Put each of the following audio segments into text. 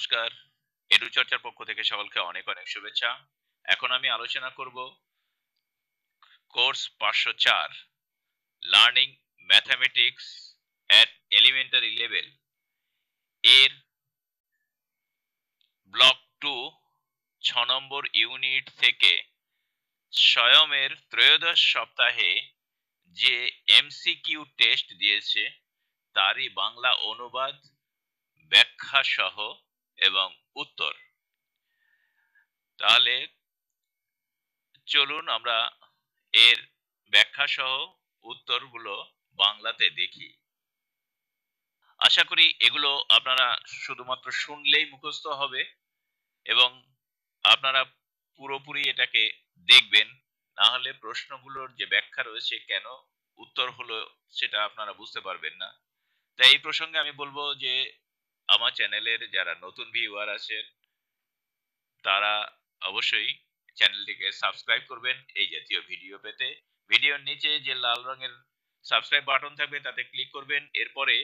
নমস্কার। এডু চর্চার পক্ষ থেকে সকলকে অনেক অনেক শুভেচ্ছা। এখন আমি আলোচনা করব কোর্স পাঁচশো চার, learning mathematics at elementary level. এর ব্লক টু, ছ নম্বর ইউনিট থেকে স্বয়মের ত্রয়োদশ সপ্তাহে যে এমসিকিউ টেস্ট দিয়েছে, তারই বাংলা অনুবাদ ব্যাখ্যা সহ এবং উত্তর। তাহলে চলুন আমরা এর ব্যাখ্যা সহ উত্তরগুলো বাংলাতে দেখি। আশা করি এগুলো আপনারা শুধুমাত্র শুনলেই মুখস্থ হবে এবং আপনারা পুরোপুরি এটাকে দেখবেন। না হলে প্রশ্নগুলোর যে ব্যাখ্যা রয়েছে কেন উত্তর হলো সেটা আপনারা বুঝতে পারবেন না। তাই এই প্রসঙ্গে আমি বলব যে আমার চ্যানেলের যারা নতুন ভিউয়ার আছেন, তারা অবশ্যই চ্যানেলটিকে সাবস্ক্রাইব করবেন এই জাতীয় ভিডিও পেতে। ভিডিওর নিচে যে লাল রঙের সাবস্ক্রাইব বাটন থাকবে, তাতে ক্লিক করবেন। এরপরে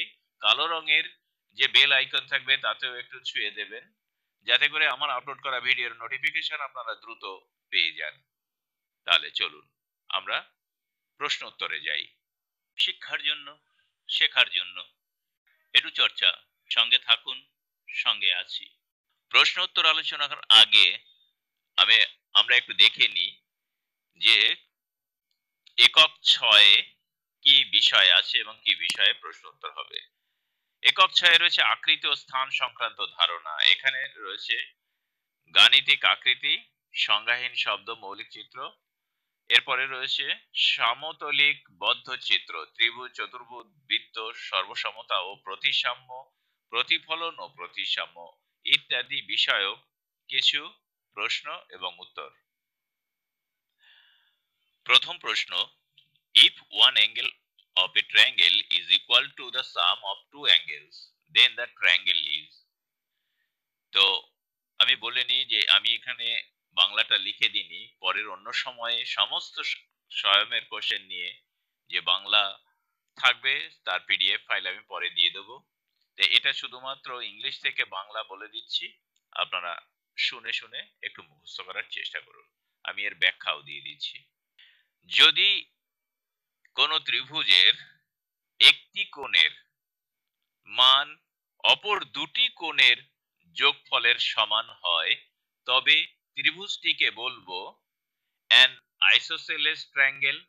কালো রঙের যে বেল আইকন থাকবে, তাতেও একটু ছুঁয়ে দেবেন। যাতে করে আমার আপলোড করা ভিডিওর নোটিফিকেশন আপনারা দ্রুত পেয়ে যান। তাহলে চলুন, আমরা প্রশ্ন উত্তরে যাই। শিক্ষার জন্য, শেখার জন্য। একটু চর্চা। সঙ্গে থাকুন, সঙ্গে আছি। প্রশ্ন উত্তর আলোচনার আগে আমি, আমরা একটু দেখে নিই যে একক ছয়ে কি বিষয় আছে এবং কি বিষয়ে প্রশ্ন উত্তর হবে। একক ছয়ে রয়েছে আকৃতি ও স্থান সংক্রান্ত ধারণা। এখানে রয়েছে গাণিতিক আকৃতি, সংজ্ঞাহীন শব্দ, মৌলিক চিত্র। এরপরে রয়েছে সমতলিক বদ্ধ চিত্র ত্রিভুজ, চতুর্ভুজ, বৃত্ত, সর্বসমতা ও প্রতিসাম্য। প্রতিফলন ও প্রতিসাম্য ইত্যাদি বিষয়ক কিছু প্রশ্ন এবং উত্তর। প্রথম প্রশ্ন if one angle of a triangle is equal to the sum of two angles, then the triangle is. তো আমি বলে নিই যে আমি এখানে বাংলাটা লিখে দিইনি, পরের অন্য সময়ে সমস্ত স্বয়মের কোশ্চেন নিয়ে যে বাংলা থাকবে, তার পিডিএফ ফাইল আমি পরে দিয়ে দেবো। এটা শুধুমাত্র ইংলিশ থেকে বাংলা বলে দিচ্ছি। আপনারা শুনে শুনে একটু মুখস্থ করার চেষ্টা করুন। আমি এর ব্যাখ্যাও দিয়ে দিচ্ছি। যদি কোন ত্রিভুজের একটি কোণের মান অপর দুটি কোণের যোগফলের সমান হয়, তবে ত্রিভুজটিকে বলব an isosceles triangle,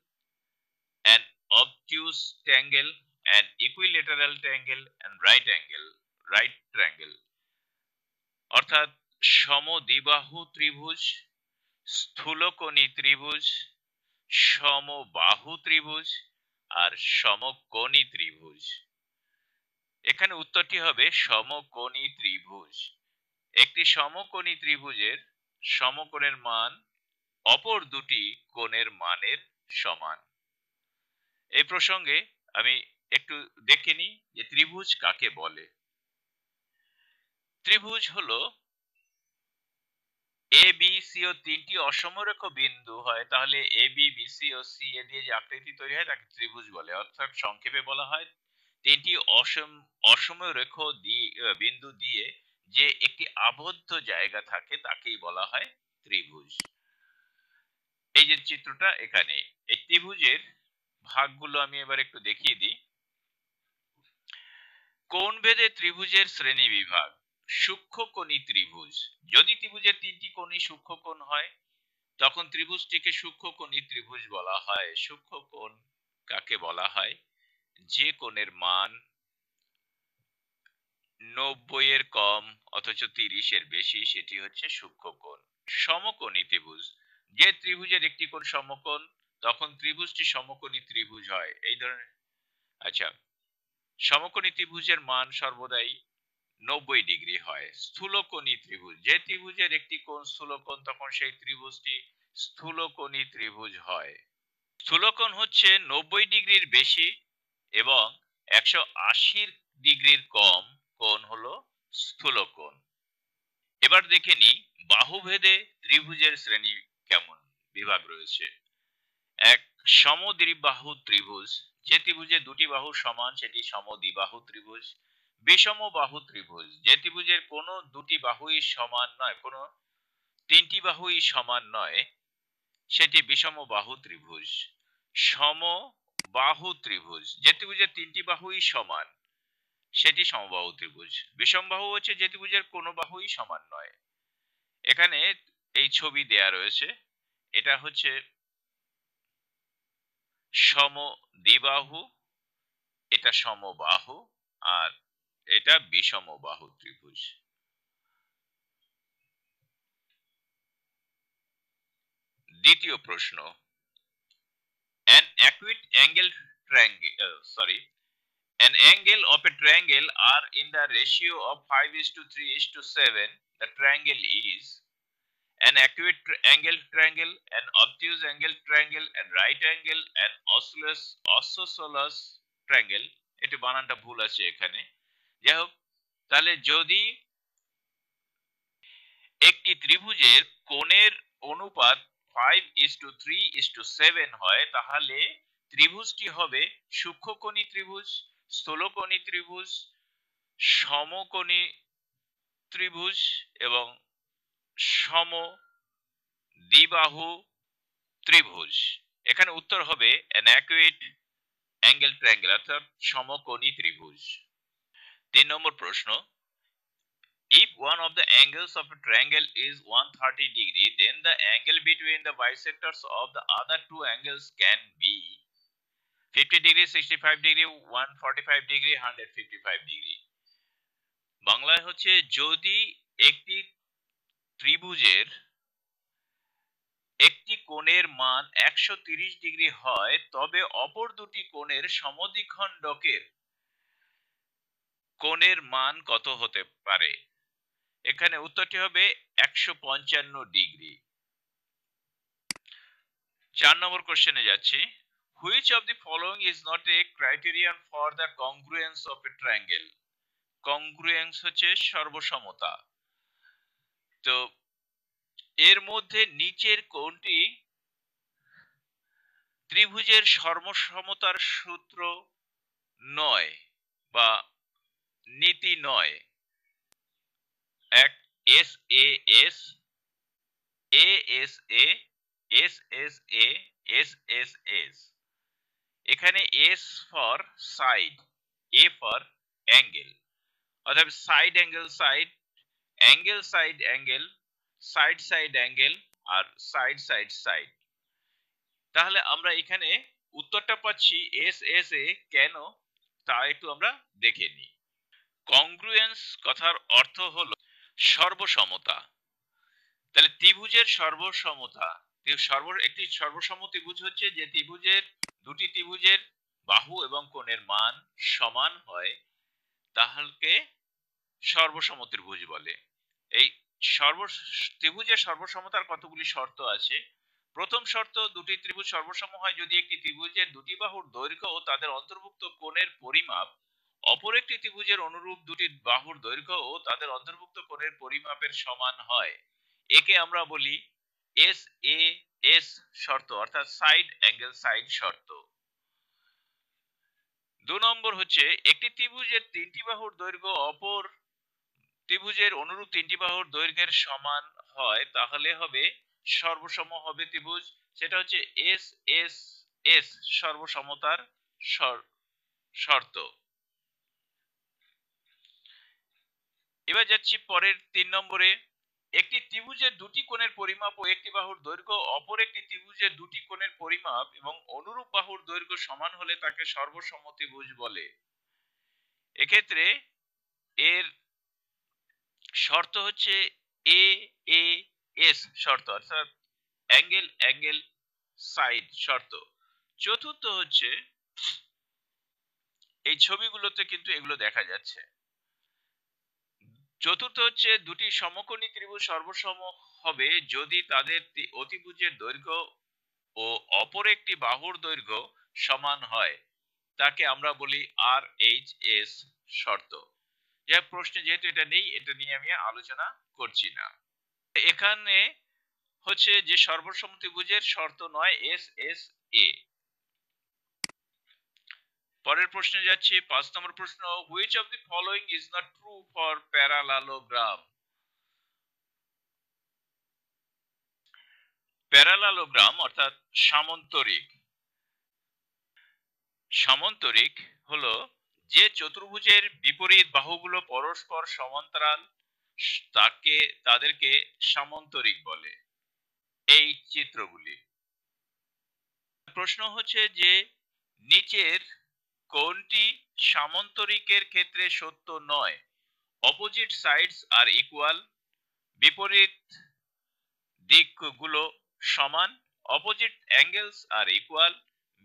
an obtuse triangle an equilateral triangle and right angle, right triangle. অর্থাৎ সমদ্বিবাহু ত্রিভুজ, স্থূলকোণী ত্রিভুজ, সমবাহু ত্রিভুজ, আর সমকোণী ত্রিভুজ। এখানে উত্তরটি হবে সমকোণী ত্রিভুজ। একটি সমকোণী ত্রিভুজের সমকোণের মান অপর দুটি কোণের মানের সমান। এই প্রসঙ্গে আমি একটু দেখে নিই যে ত্রিভুজ কাকে বলে। ত্রিভুজ হলো এ বি সি ও তিনটি অসমরেখ বিন্দু হয়, তাহলে এ বি বি সি ও সি এ দিয়ে যে আকৃতি তৈরি হয় তাকে ত্রিভুজ বলে। অর্থাৎ সংক্ষেপে বলা হয়, তিনটি অসম, অসমরেখ বিন্দু দিয়ে যে একটি আবদ্ধ জায়গা থাকে তাকেই বলা হয় ত্রিভুজ। এই যে চিত্রটা এখানে, এই ত্রিভুজের ভাগগুলো আমি এবার একটু দেখিয়ে দিই। কোন ভেদে ত্রিভুজের শ্রেণি বিভাগ? সূক্ষ্মকোণী ত্রিভুজ। যদি ত্রিভুজের তিনটি কোণই সূক্ষ্মকোণ হয়, তখন ত্রিভুজটিকে সূক্ষ্মকোণী ত্রিভুজ বলা হয়। সূক্ষ্মকোণ কাকে বলা হয়? যে কোণের মান নব্বই এর কম অথচ তিরিশের বেশি, সেটি হচ্ছে সূক্ষ্মকোণ সমকোণী ত্রিভুজ। যে ত্রিভুজের একটি কোণ সমকোণ, তখন ত্রিভুজটি সমকোণী ত্রিভুজ হয়। এই ধরনের আচ্ছা সমকোণী ত্রিভুজের মান সর্বদাই নব্বই ডিগ্রি হয়। স্থূলকোণী ত্রিভুজ, যে ত্রিভুজের একটি কোণ স্থূলকোণ, তখন সেই ত্রিভুজটি স্থূলকোণী ত্রিভুজ হয়। স্থূলকোণ হচ্ছে নব্বই ডিগ্রির বেশি এবং একশো আশির ডিগ্রির কম কোণ হলো স্থূলকোণ। এবার দেখে নি বাহুভেদে ত্রিভুজের শ্রেণি কেমন? বিভাগ রয়েছে। এক সমদ্বিবাহু ত্রিভুজ। যে ত্রিভুজে দুটি বাহু সমান, সেটি সমদ্বিবাহু ত্রিভুজ বিষম বাহু ত্রিভুজ। যে ত্রিভুজের কোনো দুটি বাহুই সমান নয়, কোনো তিনটি বাহুই সমান নয়, সেটি বিষম বাহু ত্রিভুজ। সম বাহু ত্রিভুজ। যে ত্রিভুজের তিনটি বাহুই সমান, সেটি সমবাহু ত্রিভুজ। বিষম বাহু হচ্ছে যে ত্রিভুজের কোনো বাহুই সমান নয়। এখানে এই ছবি দেয়া রয়েছে। এটা হচ্ছে সম এটা সমবাহু আর এটা বিষম ত্রিভুজ দ্বিতীয় প্রশ্ন an acute angle triangle uh, sorry an angle of a triangle are in the ratio of 5 is to 3 is to 7 the triangle is an acute angle triangle, an obtuse angle triangle an right angle, an oscillus isosceles triangle. এটি বানানটা ভুল আছে এখানে। যাই হোক তাহলে যদি একটি ত্রিভুজের কোণের অনুপাত five is to three is to seven হয়, তাহলে ত্রিভুজটি হবে সূক্ষ্মকোণী ত্রিভুজ, স্থূলকোণী ত্রিভুজ, সমকোণী ত্রিভুজ এবং সম দ্বিবাহু ত্রিভুজ এখানে উত্তর হবে অ্যান অ্যাকুয়েট অ্যাঙ্গেল ট্রায়াঙ্গেল অর্থাৎ সমকোণী ত্রিভুজ তিন নম্বর If one of the angles of a triangle is 130 degree, then the angle between the bisectors of the other two angles can be 50 degree, 65 degree, 145 degree, 155 degree. বাংলায় হচ্ছে যদি একটি ত্রিভুজের একটি কোণের মান একশো ডিগ্রি হয়, তবে অপর দুটি কোণের সমদ্বিখণ্ডকের কোণের মান কত হতে পারে? এখানে উত্তরটি হবে একশো ডিগ্রি। চার নম্বর কোশ্চেনে যাচ্ছি। Which of the following is not a criterion for the congruence of a triangle congruence হচ্ছে সর্বসমতা। তো এর মধ্যে নিচের কোনটি? ত্রিভুজের সর্বসমতার সূত্র নয় বা নীতি নয়। এক, S, A S A S A S S, A, S S S. এখানে S for side, A for angle. অর্থাৎ side angle side angle side angle side side angle আর সাইড সাইড সাইড তাহলে আমরা এখানে উত্তরটা পাচ্ছি এস এস এ কেন? তা একটু আমরা দেখে নিই। কংগ্রুয়েন্স কথার অর্থ হলো সর্বসমতা। তাহলে ত্রিভুজের সর্বসমতা সর্ব একটি সর্বসম ত্রিভুজ হচ্ছে যে ত্রিভুজের, দুটি ত্রিভুজের বাহু এবং কোণের মান সমান হয়। তাহলে সর্বসম ত্রিভুজ বলে। এই সর্ব ত্রিভুজের সর্বসমতার কতগুলি শর্ত আছে? প্রথম শর্ত, দুটি ত্রিভুজ সর্বসম হয় যদি একটি ত্রিভুজের দুটি বাহুর দৈর্ঘ্য ও তাদের অন্তর্ভুক্ত কোণের পরিমাপ, অপর একটি ত্রিভুজের অনুরূপ দুটি বাহুর দৈর্ঘ্য ও তাদের অন্তর্ভুক্ত কোণের পরিমাপের সমান হয়। একে আমরা বলি এস এ এস শর্ত, অর্থাৎ সাইড অ্যাঙ্গেল, সাইড শর্ত। দু নম্বর হচ্ছে, একটি ত্রিভুজের তিনটি বাহুর দৈর্ঘ্য অপর ত্রিভুজের অনুরূপ তিনটি বাহুর দৈর্ঘ্যের সমান হয়, তাহলে হবে সর্বসম হবে ত্রিভুজ, সেটা হচ্ছে এস এস এস সর্বসমতার শর্ত। এবার যাচ্ছি পরের তিন নম্বরে। একটি ত্রিভুজের দুটি কোণের পরিমাপ ও একটি বাহুর দৈর্ঘ্য, অপর একটি ত্রিভুজের দুটি কোণের পরিমাপ এবং অনুরূপ বাহুর দৈর্ঘ্য সমান হলে তাকে সর্বসম ত্রিভুজ বলে। এক্ষেত্রে এর শর্ত হচ্ছে এ এ এস শর্ত, অর্থাৎ অ্যাঙ্গেল অ্যাঙ্গেল সাইড শর্ত। চতুর্থ হচ্ছে এই ছবিগুলোতে কিন্তু এগুলো দেখা যাচ্ছে। চতুর্থ হচ্ছে দুটি সমকোণী ত্রিভুজ সর্বসম হবে যদি তাদের অতিভুজের দৈর্ঘ্য ও অপর একটি বাহুর দৈর্ঘ্য সমান হয়। তাকে আমরা বলি আর এইচ এস শর্ত। যা প্রশ্নে যেহেতু এটা নেই, এটা নিয়ে আমি আলোচনা করছি না। এখানে হচ্ছে যে সর্বসম্মতি বুঝের শর্ত নয় এস এস এ পরের প্রশ্নে যাচ্ছি, পাঁচ নম্বর প্রশ্ন which of the following is not true for parallelogram parallelogram অর্থাৎ সামন্তরিক। সামন্তরিক হলো যে চতুর্ভুজের বিপরীত বাহুগুলো পরস্পর সমান্তরাল তাকে, তাদেরকে সামন্তরিক বলে এই চিত্রগুলি। প্রশ্ন হচ্ছে যে নিচের কোনটি সামন্তরিকের ক্ষেত্রে সত্য নয় অপোজিট সাইডস আর ইকুয়াল বিপরীত দিকগুলো সমান অপোজিট অ্যাঙ্গেলস আর ইকুয়াল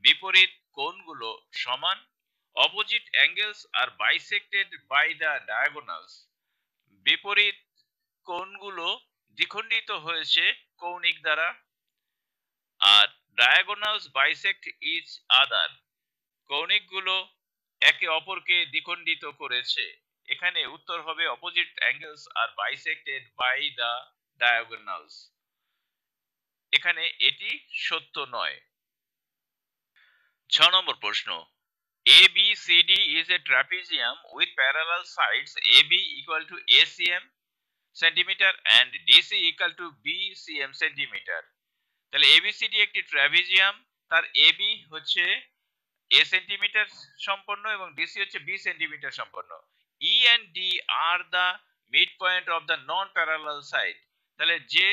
বিপরীত কোণগুলো সমান অপোজিট অ্যাঙ্গেলস আর বাইসেক্টেড বাই দ্য ডায়াগোনালস বিপরীত কোণগুলো দ্বিখণ্ডিত হয়েছে কৌণিক দ্বারা। আর ডায়াগোনালস বাইসেক্ট ইচ আদার কৌণিকগুলো একে অপরকে দ্বিখণ্ডিত করেছে। এখানে উত্তর হবে অপোজিট অ্যাঙ্গেলস আর বাইসেক্টেড বাই দ্য ডায়াগোনালস এখানে এটি সত্য নয়। ছ নম্বর প্রশ্ন। ABCD is a trapezium with parallel sides AB equal to ACM centimeter and DC equal to BCM centimeter তাহলে ABCD একটি ট্রাপিজিয়াম তার AB হচ্ছে A সেন্টিমিটার সম্পন্ন এবং DC হচ্ছে B সেন্টিমিটার সম্পন্ন E and D are the midpoint of the non parallel side তাহলে যে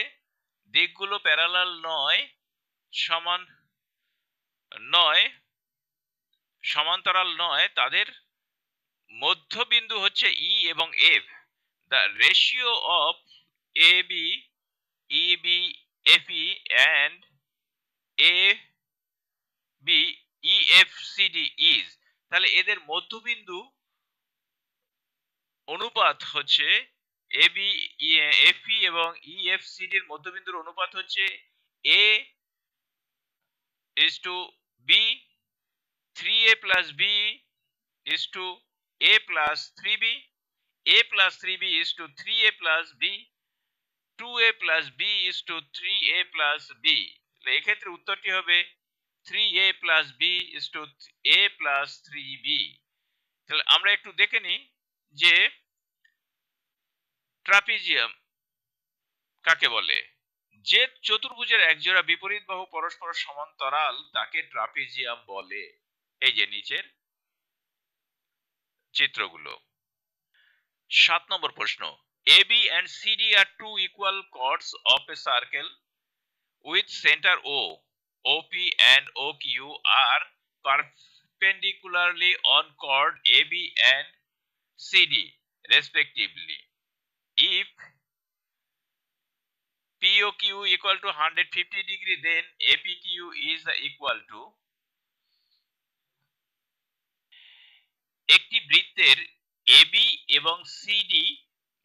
দিকগুলো প্যারালাল নয় সমান নয় সমান্তরাল নয়, তাদের মধ্যবিন্দু হচ্ছে ই e এবং F the ratio of A B E B F E and A B E F C D is তাহলে এদের মধ্যবিন্দু অনুপাত হচ্ছে এ বি এফ ই এবং ই এফ সি ডির মধ্যবিন্দুর অনুপাত হচ্ছে A is to B 3a plus b is to a plus 3b, a plus 3b is to 3a plus b, 2a plus b is to 3a plus b. এক্ষেত্রে উত্তরটি হবে 3a plus b is to a plus 3b. তাহলে আমরা একটু দেখে নিই যে trapezium কাকে বলে যে চতুর্ভুজের একজোড়া বিপরীত বাহু পরস্পর সমান্তরাল তাকে ট্রাপিজিয়াম বলে এই যে নিচের চিত্রগুলো সাত নম্বর প্রশ্ন AB and CD are two equal chords of a circle with center O. OP and OQ are perpendicularly on chord AB and CD respectively. If POQ equal to 150 degree then APQ is equal to একটি বৃত্তের AB এবং CD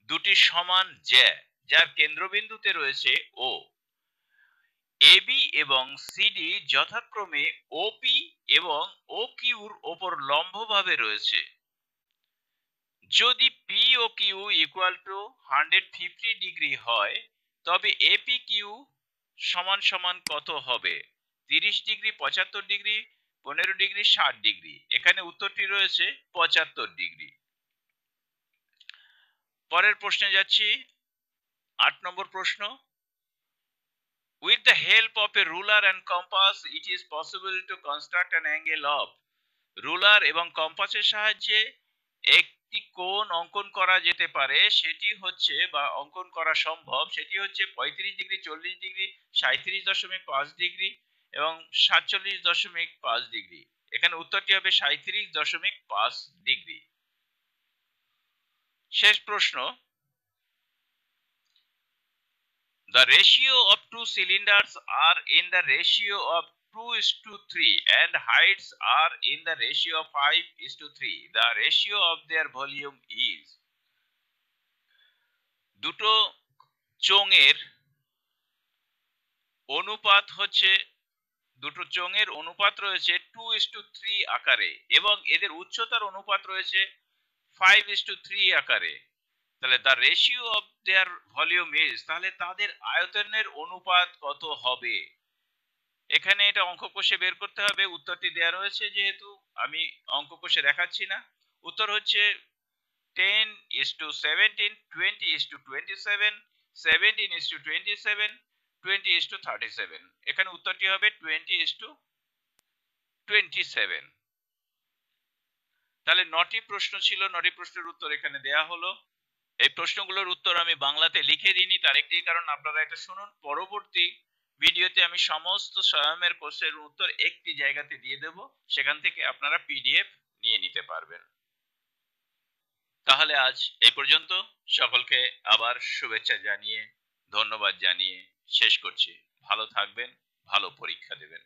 দুটি সমান জ্যা যার কেন্দ্রবিন্দুতে রয়েছে ও AB এবং সিডি যথাক্রমে ওপি এবং ও কিউর ওপর লম্বভাবে রয়েছে। যদি P O Q equal to hundred fifty degree হয়, তবে এপি কিউ সমান সমান কত হবে? তিরিশ ডিগ্রি পঁচাত্তর ডিগ্রি পনেরো ডিগ্রি, ষাট ডিগ্রি। এখানে উত্তরটি রয়েছে পঁচাত্তর ডিগ্রি। পরের প্রশ্নে যাচ্ছি। আট নম্বর প্রশ্ন। With the help of a ruler and compass it is possible to construct an angle of ruler এবং কম্পাসের সাহায্যে একটি কোণ অঙ্কন করা যেতে পারে। সেটি হচ্ছে বা অঙ্কন করা সম্ভব, সেটি হচ্ছে পঁয়ত্রিশ ডিগ্রি, চল্লিশ ডিগ্রি সাঁত্রিশ দশমিক পাঁচ ডিগ্রি। এবং সাতচল্লিশ দশমিক পাঁচ ডিগ্রি এখানে উত্তরটি হবে সাঁত্রিশ দশমিক পাঁচ ডিগ্রি শেষ প্রশ্ন The ratio of two cylinders are in the ratio of 2 is to 3 and heights are in the ratio of 5 is to 3. The ratio of their volume is দুটো চোঙের অনুপাত হচ্ছে দুটো চোঙের অনুপাত রয়েছে টু ইস টু থ্রি আকারে এবং এদের উচ্চতার অনুপাত রয়েছে ফাইভ ইস টু থ্রি আকারে। তাহলে the ratio of their volume is তাহলে তাদের আয়তনের অনুপাত কত হবে? এখানে এটা অঙ্ক কোষে বের করতে হবে, উত্তরটি দেওয়া রয়েছে যেহেতু আমি অঙ্ক কোষে দেখাচ্ছি না। উত্তর হচ্ছে ten is to seventeen twenty is to twenty seven seventeen is to twenty seven twenty is to thirty seven এখানে উত্তরটি হবে? Twenty is to twenty seven তাহলে নটি প্রশ্ন ছিল, নটি প্রশ্নের উত্তর এখানে দেয়া হলো। এই প্রশ্নগুলোর উত্তর আমি বাংলাতে লিখে দিইনি, তার একটি কারণ আপনারা এটা শুনুন। পরবর্তী ভিডিওতে আমি সমস্ত কোর্সের উত্তর একটি জায়গাতে দিয়ে দেব, সেখান থেকে আপনারা পিডিএফ নিয়ে নিতে পারবেন। তাহলে আজ এই পর্যন্ত। সকলকে আবার শুভেচ্ছা জানিয়ে, ধন্যবাদ জানিয়ে শেষ করছি। ভালো থাকবেন ভালো পরীক্ষা দেবেন।